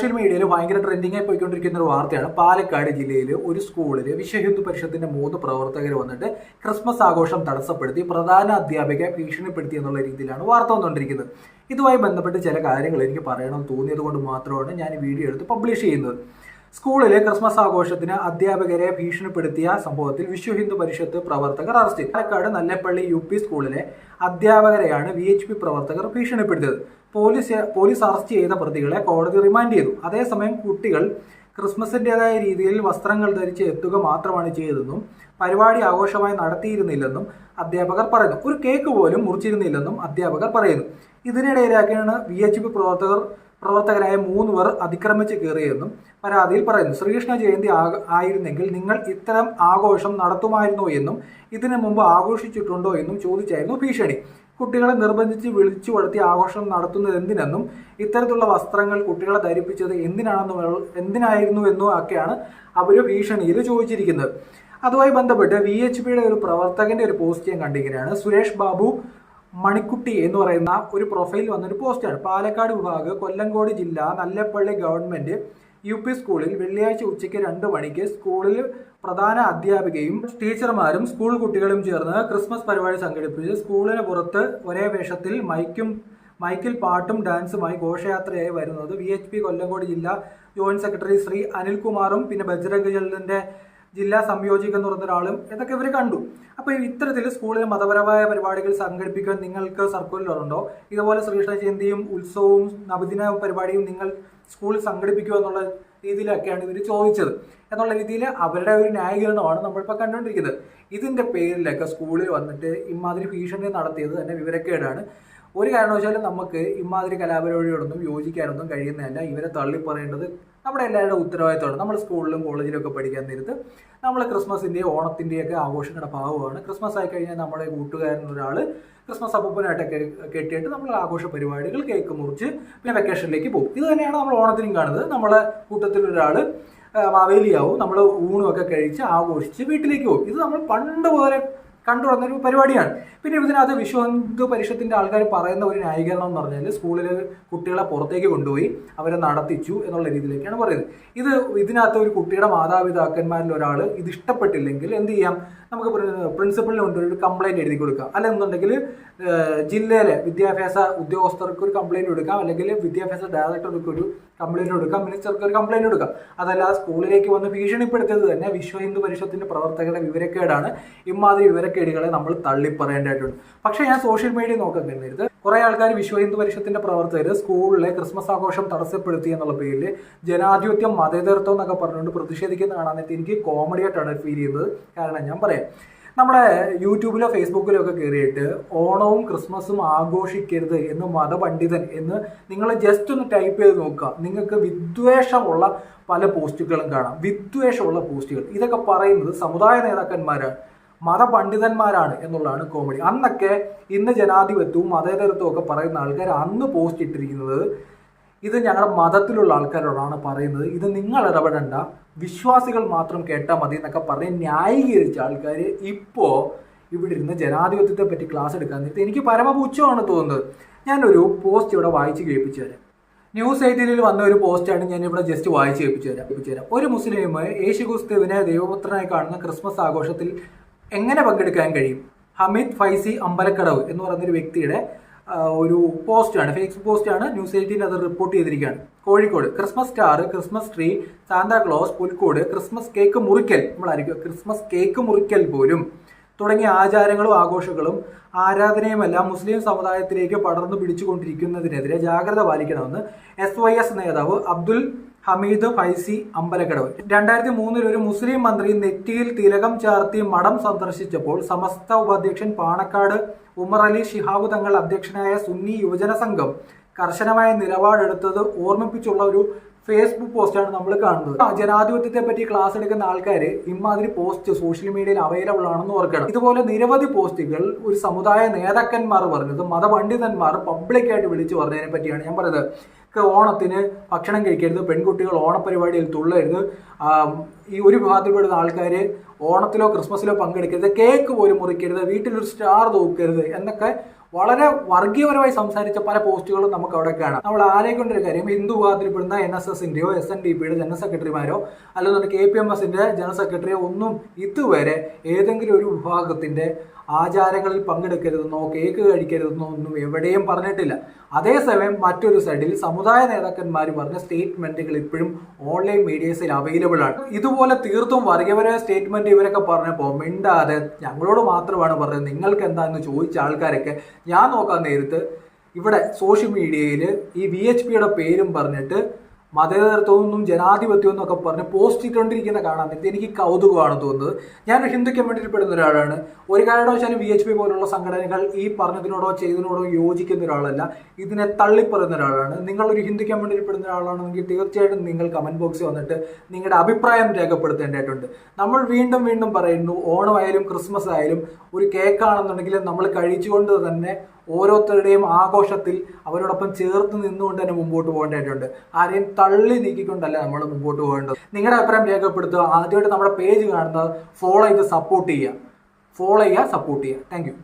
Social മീഡിയയിൽ ഭയങ്കര trending ആയി പോയിക്കൊണ്ടിരിക്കുന്ന ഒരു വാർത്തയാണ്. പാലക്കാട് ജില്ലയിൽ ഒരു സ്കൂളിൽ വിശ്വഹിന്ദു പരിഷത്തിന്റെ മൂന്ന് പ്രവർത്തകർ വന്നിട്ട് ക്രിസ്മസ് ആഘോഷം തടസ്സപ്പെടുത്തി പ്രധാന അധ്യാപികയെ ഭീഷണിപ്പെടുത്തി എന്നുള്ള രീതിയിലാണ് വാർത്ത വന്നുകൊണ്ടിരിക്കുന്നത്. ഇതുമായി ബന്ധപ്പെട്ട് ചില കാര്യങ്ങൾ എനിക്ക് പറയണമെന്ന് തോന്നിയത് കൊണ്ട് മാത്രമാണ് ഞാൻ വീഡിയോ എടുത്ത് പബ്ലിഷ് ചെയ്യുന്നത്. സ്കൂളിലെ ക്രിസ്മസ് ആഘോഷത്തിന് അധ്യാപകരെ ഭീഷണിപ്പെടുത്തിയ സംഭവത്തിൽ വിശ്വ ഹിന്ദു പരിഷത്ത് പ്രവർത്തകർ arrest. Palakkad Nallappally U P സ്കൂളിലെ അധ്യാപകരെയാണ് വി എച്ച് പി പ്രവർത്തകർ ഭീഷണിപ്പെടുത്തിയത്. പോലീസ് പോലീസ് അറസ്റ്റ് ചെയ്ത പ്രതികളെ കോടതി റിമാൻഡ് ചെയ്തു. അതേസമയം കുട്ടികൾ ക്രിസ്മസിന്റെതായ രീതിയിൽ വസ്ത്രങ്ങൾ ധരിച്ച് എത്തുക മാത്രമാണ് ചെയ്തതെന്നും പരിപാടി ആഘോഷമായി നടത്തിയിരുന്നില്ലെന്നും അധ്യാപകർ പറയുന്നു. ഒരു കേക്ക് പോലും മുറിച്ചിരുന്നില്ലെന്നും അധ്യാപകർ പറയുന്നു. ഇതിനിടയിലാക്കിയാണ് വി എച്ച് പി പ്രവർത്തകർ പ്രവർത്തകരായ മൂന്ന് പേർ അതിക്രമിച്ച് കയറിയെന്നും പരാതിയിൽ പറയുന്നു. ശ്രീകൃഷ്ണ ജയന്തി ആയിരുന്നെങ്കിൽ നിങ്ങൾ ഇത്തരം ആഘോഷം നടത്തുമായിരുന്നോ എന്നും ഇതിനു മുമ്പ് ആഘോഷിച്ചിട്ടുണ്ടോ എന്നും ചോദിച്ചായിരുന്നു ഭീഷണി. കുട്ടികളെ നിർബന്ധിച്ച് വിളിച്ചു വളർത്തി ആഘോഷം നടത്തുന്നത് എന്തിനെന്നും ഇത്തരത്തിലുള്ള വസ്ത്രങ്ങൾ കുട്ടികളെ ധരിപ്പിച്ചത് എന്തിനാണെന്നും എന്തിനായിരുന്നു എന്നും ഒക്കെയാണ് അവർ ഭീഷണിയിൽ ചോദിച്ചിരിക്കുന്നത്. അതുമായി ബന്ധപ്പെട്ട് വി എച്ച് പിയുടെ ഒരു പ്രവർത്തകന്റെ ഒരു പോസ്റ്റ് ഞാൻ കണ്ടിരിക്കുകയാണ്. സുരേഷ് ബാബു മണിക്കുട്ടി എന്ന് പറയുന്ന ഒരു പ്രൊഫൈൽ വന്നൊരു പോസ്റ്റാണ് പാലക്കാട് വിഭാഗ് കൊല്ലങ്കോട് ജില്ല നല്ലപ്പള്ളി ഗവൺമെന്റ് യു പി സ്കൂളിൽ വെള്ളിയാഴ്ച ഉച്ചയ്ക്ക് രണ്ട് മണിക്ക് സ്കൂളിൽ പ്രധാന അധ്യാപികയും ടീച്ചർമാരും സ്കൂൾ കുട്ടികളും ചേർന്ന് ക്രിസ്മസ് പരിപാടി സംഘടിപ്പിച്ച് സ്കൂളിന് പുറത്ത് ഒരേ വേഷത്തിൽ മൈക്കും മൈക്കിൽ പാട്ടും ഡാൻസുമായി ഘോഷയാത്രയായി വരുന്നത് വി എച്ച് പി കൊല്ലങ്കോട് ജില്ലാ ജോയിന്റ് സെക്രട്ടറി ശ്രീ അനിൽകുമാറും പിന്നെ ബജ്രംഗജലിന്റെ ജില്ലാ സംയോജകൻ എന്ന് പറഞ്ഞ ഒരാളും ഇതൊക്കെ ഇവർ കണ്ടു. അപ്പോൾ ഇത്തരത്തിൽ സ്കൂളിൽ മതപരമായ പരിപാടികൾ സംഘടിപ്പിക്കാൻ നിങ്ങൾക്ക് സർക്കുലറുണ്ടോ ഇതുപോലെ ശ്രീകൃഷ്ണ ജയന്തിയും ഉത്സവവും നവദിന പരിപാടിയും നിങ്ങൾ സ്കൂളിൽ സംഘടിപ്പിക്കുക എന്നുള്ള രീതിയിലൊക്കെയാണ് ഇവർ ചോദിച്ചത്. എന്നുള്ള രീതിയിൽ അവരുടെ ഒരു ന്യായീകരണമാണ് നമ്മളിപ്പോൾ കണ്ടുകൊണ്ടിരിക്കുന്നത്. ഇതിന്റെ പേരിലൊക്കെ സ്കൂളിൽ വന്നിട്ട് ഇമാതിരി ഭീഷണി നടത്തിയത് തന്നെ വിവരക്കേടാണ്. ഒരു കാരണവശാലും നമുക്ക് ഇമാതിരി കലാപരിപാടിയോടൊന്നും യോജിക്കാനൊന്നും കഴിയുന്നതല്ല. ഇവരെ തള്ളിപ്പറയേണ്ടത് നമ്മുടെ എല്ലാവരുടെ ഉത്തരവാദിത്തമാണ്. നമ്മൾ സ്കൂളിലും കോളേജിലും ഒക്കെ പഠിക്കാൻ നേരത്ത് നമ്മൾ ക്രിസ്മസിന്റെയും ഓണത്തിന്റെയൊക്കെ ആഘോഷങ്ങളുടെ ഭാഗമാണ്. ക്രിസ്മസ് ആയി കഴിഞ്ഞാൽ നമ്മുടെ കൂട്ടുകാരൻ ഒരാൾ ക്രിസ്മസ് അപ്പൂപ്പനായിട്ടൊക്കെ കെട്ടിയിട്ട് നമ്മൾ ആഘോഷ പരിപാടികൾ കേക്ക് മുറിച്ച് പിന്നെ വെക്കേഷനിലേക്ക് പോകും. ഇത് തന്നെയാണ് നമ്മൾ ഓണത്തിനും കാണുന്നത്. നമ്മളെ കൂട്ടത്തിൽ ഒരാൾ മാവേലിയാവും. നമ്മൾ ഊണുമൊക്കെ കഴിച്ച് ആഘോഷിച്ച് വീട്ടിലേക്ക് പോകും. ഇത് നമ്മൾ പണ്ട് മുതലേ കണ്ടു വന്നൊരു പരിപാടിയാണ്. പിന്നെ ഇതിനകത്ത് വിശ്വ ഹിന്ദു പരിഷത്തിന്റെ ആൾക്കാർ പറയുന്ന ഒരു ന്യായീകരണം എന്ന് പറഞ്ഞാൽ സ്കൂളിൽ കുട്ടികളെ പുറത്തേക്ക് കൊണ്ടുപോയി അവരെ നടത്തിച്ചു എന്നുള്ള രീതിയിലേക്കാണ് പറയുന്നത്. ഇത് ഇതിനകത്ത് ഒരു കുട്ടിയുടെ മാതാപിതാക്കന്മാരിൽ ഒരാൾ ഇത് ഇഷ്ടപ്പെട്ടില്ലെങ്കിൽ എന്ത് ചെയ്യാം? നമുക്ക് പ്രിൻസിപ്പളിന് കൊണ്ട് ഒരു കംപ്ലൈന്റ് എഴുതി കൊടുക്കാം. അല്ലെന്നുണ്ടെങ്കിൽ ജില്ലയിലെ വിദ്യാഭ്യാസ ഉദ്യോഗസ്ഥർക്ക് ഒരു കംപ്ലൈന്റ് കൊടുക്കാം. അല്ലെങ്കിൽ വിദ്യാഭ്യാസ ഡയറക്ടർക്ക് ഒരു കംപ്ലൈന്റ് കൊടുക്കാം. മിനിസ്റ്റർക്ക് ഒരു കംപ്ലൈന്റ് കൊടുക്കാം. അതല്ലാതെ സ്കൂളിലേക്ക് വന്ന് ഭീഷണിപ്പെടുത്തിയത് തന്നെ വിശ്വ ഹിന്ദു പരിഷത്തിന്റെ പ്രവർത്തകരുടെ വിവരക്കേടാണ്. ഇമാതിരി വിവരക്കേടുകളെ നമ്മൾ തള്ളിപ്പറയേണ്ടതായിട്ടുണ്ട്. പക്ഷേ ഞാൻ സോഷ്യൽ മീഡിയ നോക്കാൻ കഴിഞ്ഞിരുന്നത് കുറെ ആൾക്കാർ വിശ്വ ഹിന്ദു പരിഷത്തിന്റെ പ്രവർത്തകർ സ്കൂളിലെ ക്രിസ്മസ് ആഘോഷം തടസ്സപ്പെടുത്തി എന്നുള്ള പേരിൽ ജനാധിപത്യം മതേതരത്വം എന്നൊക്കെ പറഞ്ഞുകൊണ്ട് പ്രതിഷേധിക്കുന്ന കാണാനായിട്ട് എനിക്ക് കോമഡി ആയിട്ടാണ് ഫീൽ ചെയ്യുന്നത്. കാരണം ഞാൻ പറയാം നമ്മുടെ യൂട്യൂബിലോ ഫേസ്ബുക്കിലോ ഒക്കെ കയറിയിട്ട് ഓണവും ക്രിസ്മസും ആഘോഷിക്കരുത് എന്ന് മതപണ്ഡിതൻ എന്ന് നിങ്ങൾ ജസ്റ്റ് ഒന്ന് ടൈപ്പ് ചെയ്ത് നോക്കുക. നിങ്ങൾക്ക് വിദ്വേഷമുള്ള പല പോസ്റ്റുകളും കാണാം. വിദ്വേഷമുള്ള പോസ്റ്റുകൾ ഇതൊക്കെ പറയുന്നത് സമുദായ നേതാക്കന്മാരാണ്. മതപണ്ഡിതന്മാരാണ് എന്നുള്ളതാണ് കോമഡി അന്നൊക്കെ ഇന്ന് ജനാധിപത്യവും മതേതരത്വവും ഒക്കെ പറയുന്ന ആൾക്കാർ അന്ന് പോസ്റ്റ് ഇട്ടിരിക്കുന്നത് ഇത് ഞങ്ങളുടെ മതത്തിലുള്ള ആൾക്കാരോടാണ് പറയുന്നത്. ഇത് നിങ്ങൾ ഇടപെടേണ്ട. വിശ്വാസികൾ മാത്രം കേട്ടാൽ മതി എന്നൊക്കെ പറഞ്ഞ് ന്യായീകരിച്ച ആൾക്കാർ ഇപ്പോൾ ഇവിടെ ഇരുന്ന് ജനാധിപത്യത്തെ പറ്റി ക്ലാസ് എടുക്കാൻ നേരത്തെ എനിക്ക് പരമപുച്ഛമാണ് തോന്നുന്നത്. ഞാനൊരു പോസ്റ്റ് ഇവിടെ വായിച്ച് കേൾപ്പിച്ചു തരാം. ന്യൂസ് എയ്റ്റീനിൽ വന്ന ഒരു പോസ്റ്റാണ് ഞാൻ ഇവിടെ ജസ്റ്റ് വായിച്ച് കേൾപ്പിച്ചു തരാം. കേൾപ്പിച്ചു തരാം ഒരു മുസ്ലിം യേശു ക്രിസ്തുവിനെ ദൈവപുത്രനായി കാണുന്ന ക്രിസ്മസ് ആഘോഷത്തിൽ എങ്ങനെ പങ്കെടുക്കാൻ കഴിയും? ഹമീദ് ഫൈസി അമ്പലക്കടവ് എന്ന് പറയുന്നൊരു വ്യക്തിയുടെ ഒരു പോസ്റ്റാണ് ഫേസ്ബുക്ക് പോസ്റ്റാണ് ന്യൂസ് എയ്റ്റീൻ അത് റിപ്പോർട്ട് ചെയ്തിരിക്കുകയാണ്. Kozhikode Christmas star Christmas tree Santa Claus പുൽക്കോട് Christmas cake മുറിക്കൽ നമ്മളായിരിക്കും ക്രിസ്മസ് കേക്ക് മുറിക്കൽ പോലും. തുടങ്ങിയ ആചാരങ്ങളും ആഘോഷങ്ങളും ആരാധനയുമെല്ലാം മുസ്ലിം സമുദായത്തിലേക്ക് പടർന്നു പിടിച്ചുകൊണ്ടിരിക്കുന്നതിനെതിരെ ജാഗ്രത പാലിക്കണമെന്ന് എസ് വൈ എസ് നേതാവ് അബ്ദുൽ ഹമീദ് ഫൈസി അമ്പലക്കടവ്. രണ്ടായിരത്തി മൂന്നിൽ ഒരു മുസ്ലിം മന്ത്രി നെറ്റിയിൽ തിലകം ചാർത്തി മഠം സന്ദർശിച്ചപ്പോൾ സമസ്ത ഉപാധ്യക്ഷൻ പാണക്കാട് ഉമർ അലി ശിഹാബ് തങ്ങൾ അധ്യക്ഷനായ സുന്നി യുവജന സംഘം കർശനമായ നിലപാടെടുത്തത് ഓർമ്മിപ്പിച്ചുള്ള ഒരു ഫേസ്ബുക്ക് പോസ്റ്റാണ് നമ്മൾ കാണുന്നത്. ജനാധിപത്യത്തെ പറ്റി ക്ലാസ് എടുക്കുന്ന ആൾക്കാർ ഇമാതിരി പോസ്റ്റ് സോഷ്യൽ മീഡിയയിൽ അവൈലബിൾ ആണെന്ന് ഓർക്കണം. ഇതുപോലെ നിരവധി പോസ്റ്റുകൾ ഒരു സമുദായ നേതാക്കന്മാർ പറഞ്ഞത് മതപണ്ഡിതന്മാർ പബ്ലിക്കായിട്ട് വിളിച്ചു പറഞ്ഞതിനെ പറ്റിയാണ് ഞാൻ പറയുന്നത് ഓണത്തിന് ഭക്ഷണം കഴിക്കരുത് പെൺകുട്ടികൾ ഓണപരിപാടിയിൽ തുള്ളരുത്. ഈ ഒരു വിഭാഗത്തിൽപ്പെടുന്ന ആൾക്കാർ ഓണത്തിലോ ക്രിസ്മസിലോ പങ്കെടുക്കരുത്. കേക്ക് പോലും മുറിക്കരുത്. വീട്ടിലൊരു സ്റ്റാർ തൂക്കരുത്. എന്നൊക്കെ വളരെ വർഗീയപരമായി സംസാരിച്ച പല പോസ്റ്റുകളും നമുക്ക് അവിടെ കാണാം. നമ്മൾ ആലോചിക്കേണ്ട ഒരു കാര്യം ഹിന്ദു വിഭാഗത്തിൽപ്പെടുന്ന എൻ എസ് എസിന്റെയോ എസ് എൻ ഡി പിയുടെ ജനറൽ സെക്രട്ടറിമാരോ അല്ലെന്നുണ്ടെങ്കിൽ കെ പി എം എസിന്റെ ജനറൽ സെക്രട്ടറിയോ ഒന്നും ഇതുവരെ ഏതെങ്കിലും ഒരു വിഭാഗത്തിന്റെ ആചാരങ്ങളിൽ പങ്കെടുക്കരുതെന്നോ കേക്ക് കഴിക്കരുതെന്നോ ഒന്നും എവിടെയും പറഞ്ഞിട്ടില്ല. അതേസമയം മറ്റൊരു സൈഡിൽ സമുദായ നേതാക്കന്മാർ പറഞ്ഞ സ്റ്റേറ്റ്മെന്റുകൾ ഇപ്പോഴും ഓൺലൈൻ മീഡിയസിൽ അവൈലബിൾ ആണ്. ഇതുപോലെ തീർത്തും വർഗീയപരമായ സ്റ്റേറ്റ്മെന്റ് ഇവരൊക്കെ പറഞ്ഞപ്പോൾ മിണ്ടാതെ ഞങ്ങളോട് മാത്രമാണ് പറഞ്ഞത്. നിങ്ങൾക്ക് എന്താന്ന് ചോദിച്ച ആൾക്കാരൊക്കെ ഞാൻ നോക്കാൻ നേരത്ത് ഇവിടെ സോഷ്യൽ മീഡിയയിൽ ഈ വി എച്ച് പിയുടെ പേരും പറഞ്ഞിട്ട് മതേതരത്വമെന്നും ജനാധിപത്യവും എന്നൊക്കെ പറഞ്ഞ് പോസ്റ്റ് ഇട്ടുകൊണ്ടിരിക്കുന്ന കാണാൻ നേരത്തെ എനിക്ക് കൗതുകമാണ് തോന്നുന്നത്. ഞാൻ ഒരു ഹിന്ദു കമ്മ്യൂണിറ്റിയിൽ പെടുന്ന ഒരാളാണ്. ഒരു കാരണവശാലും വി എച്ച് പി പോലുള്ള സംഘടനകൾ ഈ പറഞ്ഞതിനോടോ ചെയ്തതിനോടോ യോജിക്കുന്ന ഒരാളല്ല. ഇതിനെ തള്ളിപ്പറയുന്ന ഒരാളാണ്. നിങ്ങളൊരു ഹിന്ദു കമ്മ്യൂണിറ്റിയിൽ പെടുന്ന ഒരാളാണെങ്കിൽ തീർച്ചയായിട്ടും നിങ്ങൾ കമന്റ് ബോക്സിൽ വന്നിട്ട് നിങ്ങളുടെ അഭിപ്രായം രേഖപ്പെടുത്തേണ്ടതായിട്ടുണ്ട്. നമ്മൾ വീണ്ടും വീണ്ടും പറയുന്നു ഓണമായാലും ക്രിസ്മസ് ആയാലും ഒരു കേക്കാണെന്നുണ്ടെങ്കിൽ നമ്മൾ കഴിച്ചുകൊണ്ട് തന്നെ ഓരോരുത്തരുടെയും ആഘോഷത്തിൽ അവരോടൊപ്പം ചേർത്ത് നിന്നുകൊണ്ട് തന്നെ മുമ്പോട്ട് പോകേണ്ടതായിട്ടുണ്ട്. ആരെയും തള്ളി നീക്കിക്കൊണ്ടല്ല നമ്മൾ മുമ്പോട്ട് പോകേണ്ടത്. നിങ്ങളുടെ അഭിപ്രായം രേഖപ്പെടുത്തുക. ആദ്യമായിട്ട് നമ്മുടെ പേജ് കാണുന്നത് ഫോളോ ചെയ്ത് സപ്പോർട്ട് ചെയ്യുക. ഫോളോ ചെയ്യുക സപ്പോർട്ട് ചെയ്യുക. താങ്ക്